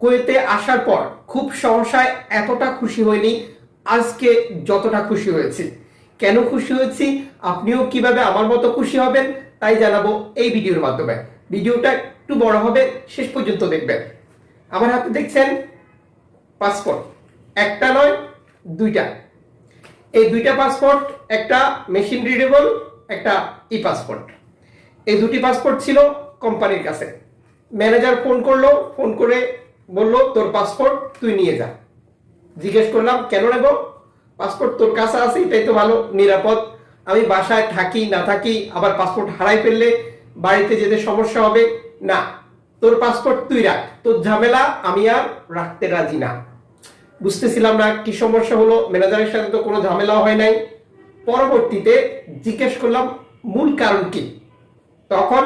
কুয়েতে আসার পর খুব সহসায় এতটা খুশি হয়নি আজকে যতটা খুশি হয়েছি। কেন খুশি হয়েছি? আপনিও কীভাবে আমার মতো খুশি হবেন তাই জানাব এই ভিডিওর মাধ্যমে। ভিডিওটা একটু বড় হবে, শেষ পর্যন্ত দেখবেন। আমার হাতে দেখছেন পাসপোর্ট। একটা নয়, দুইটা। এই দুইটা পাসপোর্ট, একটা মেশিন রিডেবল, একটা ই পাসপোর্ট এই দুটি পাসপোর্ট ছিল কোম্পানির কাছে। ম্যানেজার ফোন করল, ফোন করে বলল, তোর পাসপোর্ট তুই নিয়ে যা। জিজ্ঞেস করলাম, কেন নেব পাসপোর্ট তোর কাছে আছে, এটাই তো ভালো, নিরাপদ। আমি বাসায় থাকি, না থাকি, আবার পাসপোর্ট হারাই ফেললে বাড়িতে যেতে সমস্যা হবে। না, তোর পাসপোর্ট তুই রাখ। তোর ঝামেলা আমি আর রাখতে রাজি না। বুঝতেছিলাম না কি সমস্যা হলো, ম্যানেজারের সাথে তো কোনো ঝামেলা হয় নাই। পরবর্তীতে জিজ্ঞেস করলাম, মূল কারণ কি? তখন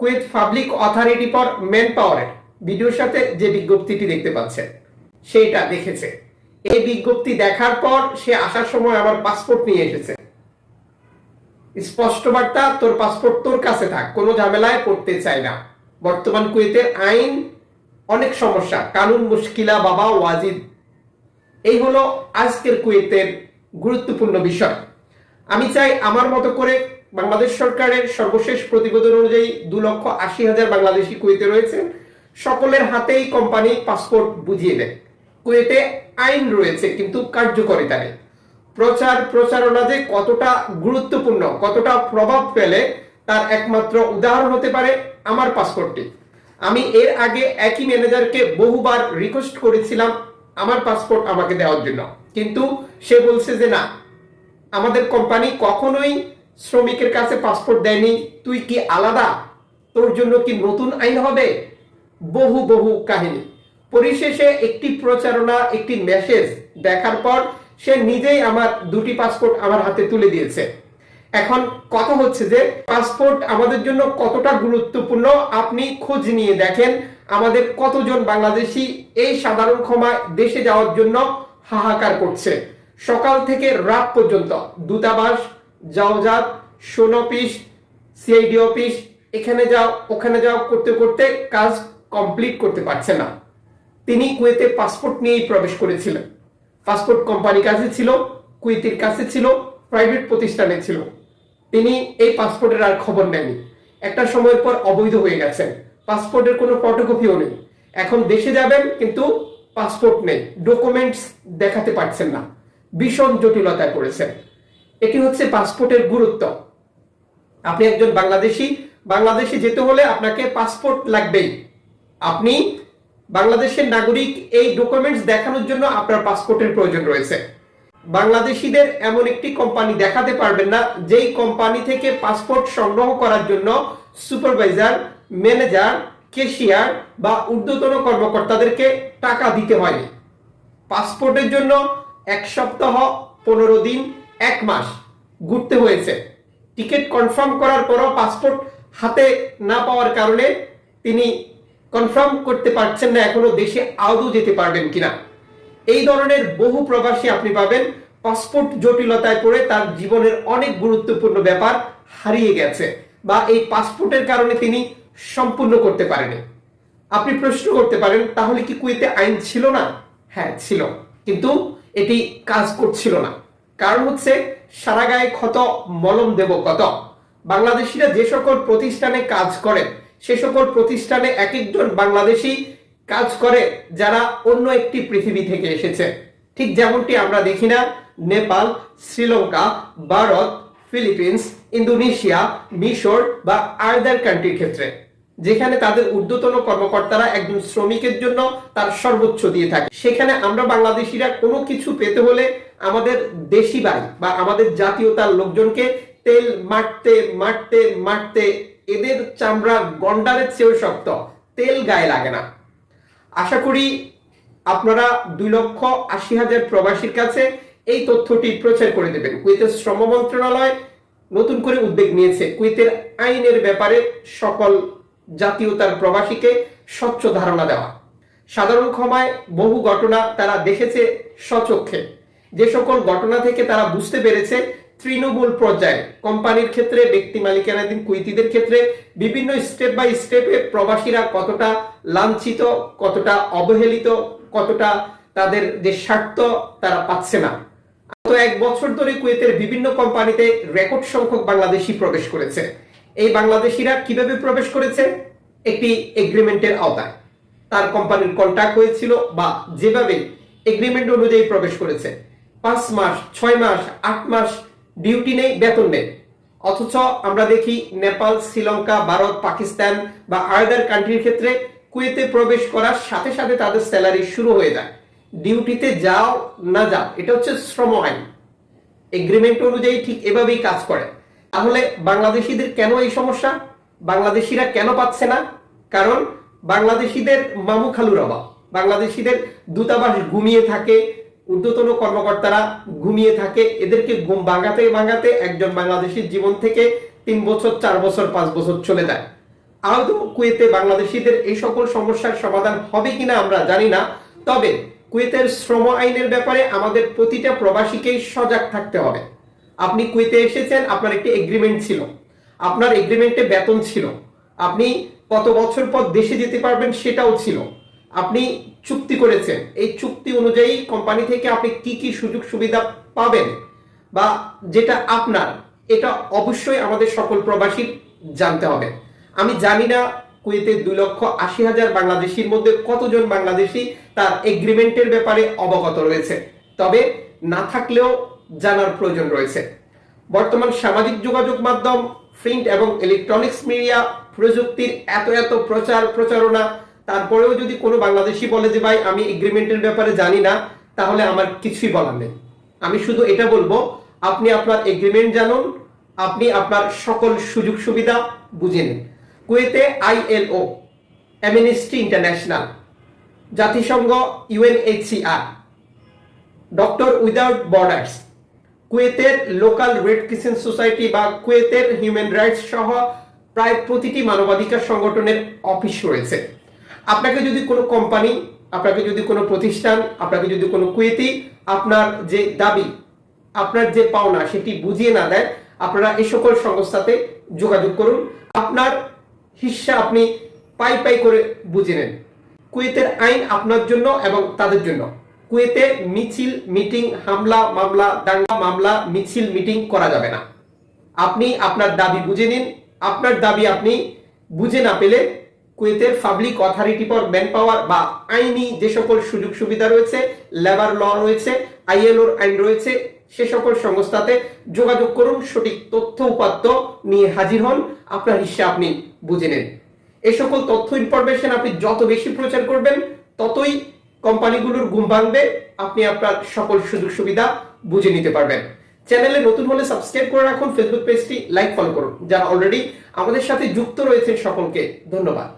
Kuwait public authority for man পাওয়ারের ভিডিওর সাথে যে বিজ্ঞপ্তিটি দেখতে পাচ্ছেন, সেইটা দেখেছে। এই বিজ্ঞপ্তি দেখার পর সে আসার সময় আমার পাসপোর্ট নিয়ে এসেছে। স্পষ্ট বার্তা, তোর পাসপোর্ট তোর কাছে থাক, কোনো ঝামেলায় পড়তে চাই না। বর্তমান কুয়েতের আইন অনেক সমস্যা, কানুন মুশকিলা, বাবা ওয়াজিদ। এই হলো আজকের কুয়েতের গুরুত্বপূর্ণ বিষয়। আমি চাই আমার মতো করে বাংলাদেশ সরকারের সর্বশেষ প্রতিবেদন অনুযায়ী দু লক্ষ আশি হাজার বাংলাদেশি কুয়েতে রয়েছেন সকলের হাতেই কোম্পানি পাসপোর্ট বুঝিয়ে দেয়। কুয়েতে আইন রয়েছে, কিন্তু কার্যকারিতা নেই প্রচার প্রচারণা যে কতটা গুরুত্বপূর্ণ, কতটা প্রভাব ফেলে, তার একমাত্র উদাহরণ হতে পারে আমার পাসপোর্টটি। আমি এর আগে একই ম্যানেজারকে বহুবার রিকোয়েস্ট করেছিলাম আমার পাসপোর্ট আমাকে দেওয়ার জন্য। কিন্তু সে বলছে যে না, আমাদের কোম্পানি কখনোই শ্রমিকের কাছে পাসপোর্ট দেয়নি। তুই কি আলাদা? তোর জন্য কি নতুন আইন হবে? বহু বহু কাহিনী। পরিশেষে একটি প্রচারণা, একটি মেসেজ দেখার পর সে নিজেই আমার দুটি পাসপোর্ট আমার হাতে তুলে দিয়েছে। এখন কথা হচ্ছে যে পাসপোর্ট আমাদের জন্য কতটা গুরুত্বপূর্ণ আপনি খোঁজ নিয়ে দেখেন আমাদের কতজন বাংলাদেশি এই সাধারণ ক্ষমায় দেশে যাওয়ার জন্য হাহাকার করছে। সকাল থেকে রাত পর্যন্ত দূতাবাস জাওজাত সোন অফিস সিআইডি অফিস এখানে যাও, ওখানে যাও, করতে করতে কাজ কমপ্লিট করতে পারছে না। তিনি কুয়েতে পাসপোর্ট নিয়েই প্রবেশ করেছিলেন। পাসপোর্ট কোম্পানির কাছে ছিল, কুয়েতের কাছে ছিল প্রাইভেট প্রতিষ্ঠানে ছিল। তিনি এই পাসপোর্টের আর খবর নেননি। একটা সময়ের পর অবৈধ হয়ে গেছেন। পাসপোর্টের কোনো ফটোকপিও নেই। এখন দেশে যাবেন, কিন্তু পাসপোর্ট নেই। ডকুমেন্টস দেখাতে পারছেন না। ভীষণ জটিলতায় পড়েছেন। এটি হচ্ছে পাসপোর্টের গুরুত্ব। আপনি একজন বাংলাদেশি, বাংলাদেশে যেতে হলে আপনাকে পাসপোর্ট লাগবেই। আপনি বাংলাদেশের নাগরিক, এই ডকুমেন্টস দেখানোর জন্য আপনার পাসপোর্টের প্রয়োজন রয়েছে। বাংলাদেশিদের এমন একটি কোম্পানি দেখাতে পারবেন না, যেই কোম্পানি থেকে পাসপোর্ট সংগ্রহ করার জন্য সুপারভাইজার ম্যানেজার কেশিয়ার বা ঊর্ধ্বতন কর্মকর্তাদেরকে টাকা দিতে হয়নি। পাসপোর্টের জন্য এক সপ্তাহ, পনেরো দিন, এক মাস ঘুরতে হয়েছে। টিকিট কনফার্ম করার পরও পাসপোর্ট হাতে না পাওয়ার কারণে তিনি কনফার্ম করতে পারছেন না, এখনও দেশে আদৌ যেতে পারবেন কিনা। এই ধরনের বহু প্রবাসী আপনি পাবেন, পাসপোর্ট জটিলতায় পড়ে তার জীবনের অনেক গুরুত্বপূর্ণ ব্যাপার হারিয়ে গেছে বা এই পাসপোর্টের কারণে তিনি সম্পূর্ণ করতে পারেনি আপনি প্রশ্ন করতে পারেন, তাহলে কি কুয়েতে আইন ছিল না? হ্যাঁ ছিল। কিন্তু এটি কাজ করছিল না। কারণ হচ্ছে সারা গায়ে ক্ষত মলম দেব কত? বাংলাদেশিরা যে সকল প্রতিষ্ঠানে কাজ করে সে সকল প্রতিষ্ঠানে এক একজন বাংলাদেশি কাজ করে যারা অন্য একটি পৃথিবী থেকে এসেছে। ঠিক যেমনটি আমরা দেখি না, নেপাল, শ্রীলঙ্কা, ভারত, ফিলিপিন্স, ইন্দোনেশিয়া, মিশর বা আদার কান্ট্রির ক্ষেত্রে, যেখানে তাদের ঊর্ধ্বতন কর্মকর্তারা একজন শ্রমিকের জন্য তার সর্বোচ্চ দিয়ে থাকে। সেখানে আমরা বাংলাদেশিরা কোনো কিছু পেতে হলে আমাদের দেশি ভাই বা আমাদের জাতীয়তার লোকজনকে তেল মারতে মারতে মারতে এদের চামড়া গন্ডারের চেয়েও শক্ত। তেল গায়ে লাগে না। আশা করি আপনারা দুই লক্ষ আশি হাজার প্রবাসীর কাছে এই তথ্যটি প্রচার করে দেবেন। কুয়েতের শ্রম মন্ত্রণালয় নতুন করে উদ্যোগ নিয়েছে। কুয়েতের আইনের ব্যাপারে সকল জাতীয়তার প্রবাসীকে স্বচ্ছ ধারণা দেওয়া। সাধারণ ক্ষমায় বহু ঘটনা তারা দেখেছে সচক্ষে যে সকল ঘটনা থেকে তারা বুঝতে পেরেছে তৃণমূল পর্যায়ে, কোম্পানির ক্ষেত্রে, ব্যক্তি মালিকানাধীন কুইতিদের ক্ষেত্রে, বিভিন্ন স্টেপ বাই স্টেপে প্রবাসীরা কতটা লাঞ্ছিত, কতটা অবহেলিত, কতটা তাদের যে স্বার্থ, তারা পাচ্ছে না। তো এক বছর ধরে কুয়েতের বিভিন্ন কোম্পানিতে রেকর্ড সংখ্যক বাংলাদেশি প্রবেশ করেছে। এই বাংলাদেশিরা কীভাবে প্রবেশ করেছে? একটি এগ্রিমেন্টের আওতায়। তার কোম্পানির কন্ট্যাক্ট হয়েছিল বা যেভাবে এগ্রিমেন্ট অনুযায়ী প্রবেশ করেছে। পাঁচ মাস, ছয় মাস, আট মাস ডিউটি নেই, বেতন নেই। অথচ আমরা দেখি নেপাল, শ্রীলঙ্কা, ভারত, পাকিস্তান বা আদার কান্ট্রির ক্ষেত্রে কুয়েতে প্রবেশ করার সাথে সাথে তাদের স্যালারি শুরু হয়ে যায়। ডিউটিতে যাও না যাও, এটা হচ্ছে শ্রম আইন। এগ্রিমেন্ট অনুযায়ী ঠিক এভাবেই কাজ করে। তাহলে বাংলাদেশিদের কেন এই সমস্যা? বাংলাদেশিরা কেন পাচ্ছে না? কারণ বাংলাদেশিদের মামু খালুর অভাব। বাংলাদেশিদের দূতাবাস ঘুমিয়ে থাকে ঊর্ধ্বতন কর্মকর্তারা ঘুমিয়ে থাকে। এদেরকে ঘুম ভাঙাতে ভাঙাতে একজন বাংলাদেশির জীবন থেকে তিন বছর, চার বছর, পাঁচ বছর চলে যায়। আদৌ কুয়েতে বাংলাদেশিদের এই সকল সমস্যার সমাধান হবে কিনা আমরা জানি না। তবে কুয়েতের শ্রম আইনের ব্যাপারে আমাদের প্রতিটা প্রবাসীকেই সজাগ থাকতে হবে। আপনি কুয়েতে এসেছেন, আপনার একটি এগ্রিমেন্ট ছিল। আপনার এগ্রিমেন্টে বেতন ছিল। আপনি কত বছর পর দেশে যেতে পারবেন সেটাও ছিল। আপনি চুক্তি করেছেন। এই চুক্তি অনুযায়ী কোম্পানি থেকে আপনি কি কি সুযোগ সুবিধা পাবেন বা যেটা আপনার, এটা অবশ্যই আমাদের সকল প্রবাসী জানতে হবে। আমি জানি না কুয়েতে দুই লক্ষ আশি হাজার বাংলাদেশির মধ্যে কতজন বাংলাদেশি তার এগ্রিমেন্টের ব্যাপারে অবগত রয়েছে। তবে না থাকলেও জানার প্রয়োজন রয়েছে। বর্তমান সামাজিক যোগাযোগ মাধ্যম, প্রিন্ট এবং ইলেকট্রনিক্স মিডিয়া প্রযুক্তির এত এত প্রচার প্রচারণা তারপরেও যদি কোনো বাংলাদেশি বলে যে, ভাই, আমি এগ্রিমেন্টের ব্যাপারে জানি না, তাহলে আমার কিছুই বলার নেই। আমি শুধু এটা বলব, আপনি আপনার এগ্রিমেন্ট জানুন, আপনি আপনার সকল সুযোগ সুবিধা বুঝে নিন। কুয়েতে আইএলও অ্যামনেস্টি ইন্টারন্যাশনাল জাতিসংঘ ইউএনএইচসিআর ডক্টর উইদাউট বর্ডার্স, কুয়েতের লোকাল রেড ক্রিসেন্ট সোসাইটি বা কুয়েতের হিউম্যান রাইটস সহ প্রায় প্রতিটি মানবাধিকার সংগঠনের অফিস রয়েছে। আপনাকে যদি কোনো কোম্পানি, আপনাকে যদি কোনো প্রতিষ্ঠান, আপনাকে যদি কোনো কুয়েতি, আপনার যে দাবি, আপনার যে পাওনা সেটি বুঝিয়ে না দেয়, আপনারা এই সকল সংস্থাতে যোগাযোগ করুন। আপনার হিস্সা আপনি পাই পাই করে বুঝে নেন। কুয়েতের আইন আপনার জন্য এবং তাদের জন্য। কুয়েতে মিছিল, মিটিং, হামলা, মামলা, দাঙ্গা, মামলা, মিছিল, মিটিং করা যাবে না। আপনি আপনার দাবি বুঝে নিন। আপনার দাবি আপনি বুঝে না পেলে কুয়েতের public authority for man power বা আইনি যে সকল সুযোগ সুবিধা রয়েছে লেবার ল রয়েছে আইএলওর আইন রয়েছে, সে সকল সংস্থাতে যোগাযোগ করুন, সঠিক তথ্য উপাত্ত নিয়ে হাজির হন। আপনার হিসা আপনি বুঝে নেন। এ সকল তথ্য ইনফরমেশন আপনি যত বেশি প্রচার করবেন, ততই কোম্পানিগুলোর ঘুম ভাঙবে, আপনি আপনার সকল সুযোগ সুবিধা বুঝে নিতে পারবেন। চ্যানেলে নতুন হলে সাবস্ক্রাইব করে রাখুন ফেসবুক পেজটি লাইক ফলো করুন। যারা অলরেডি আমাদের সাথে যুক্ত রয়েছেন সকলকে ধন্যবাদ।